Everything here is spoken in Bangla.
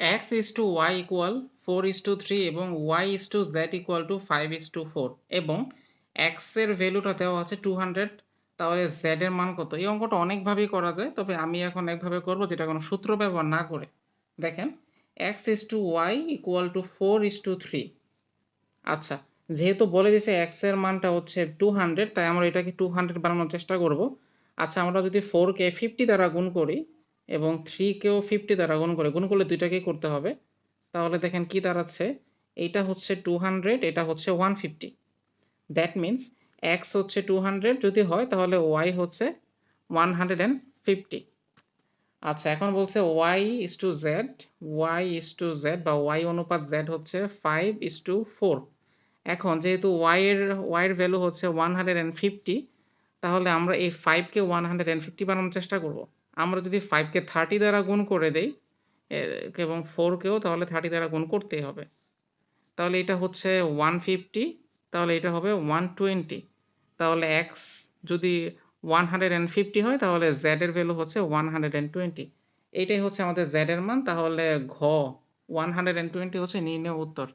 x is to y equal 4 is to 3 এবং y is to z equal to 5 is to 4 এবং x এর ভ্যালুটা দেওয়া আছে 200 তাহলে z এর মান কত? এই অঙ্কটা অনেকভাবেই করা যায়, তবে আমি এখন একভাবে করব যেটা কোনো সূত্র ব্যবহার না করে। দেখেন, x is to y equal to 4 is to 3 আচ্ছা যেহেতু বলে দিয়েছে x এর মানটা হচ্ছে 200 তাই আমরা এটাকে 200 বানানোর চেষ্টা করব। আচ্ছা আমরা যদি 4 কে 50 দ্বারা গুণ করি এবং 3 কেও 50 দ্বারা গুণ করে, গুণ করলে দুইটাকেই করতে হবে। তাহলে দেখেন কি দাঁড়াচ্ছে? এইটা হচ্ছে 200 এটা হচ্ছে 150 দ্যাট মিন্স এক্স হচ্ছে 200 যদি হয় তাহলে ওয়াই হচ্ছে 150 আচ্ছা এখন বলছে Y is to Z Y is to Z বা ওয়াই অনুপাত জেড হচ্ছে 5 is to 4 এখন যেহেতু ওয়াইয়ের ওয়াইয়ের ভ্যালু হচ্ছে ওয়ান হান্ড্রেড অ্যান্ড ফিফটি তাহলে আমরা এই 5 কে 150 বানানোর চেষ্টা করব। আমরা যদি 5 কে 30 দ্বারা গুণ করে দেই এবং 4 কেও তাহলে 30 দ্বারা গুণ করতেই হবে। তাহলে এটা হচ্ছে 150 তাহলে এটা হবে 120 তাহলে x যদি 150 হয়, তাহলে এর ভ্যালু হচ্ছে 120 এইটাই হচ্ছে আমাদের এর মান, তাহলে ঘ 120 হচ্ছে নির্ণয় উত্তর।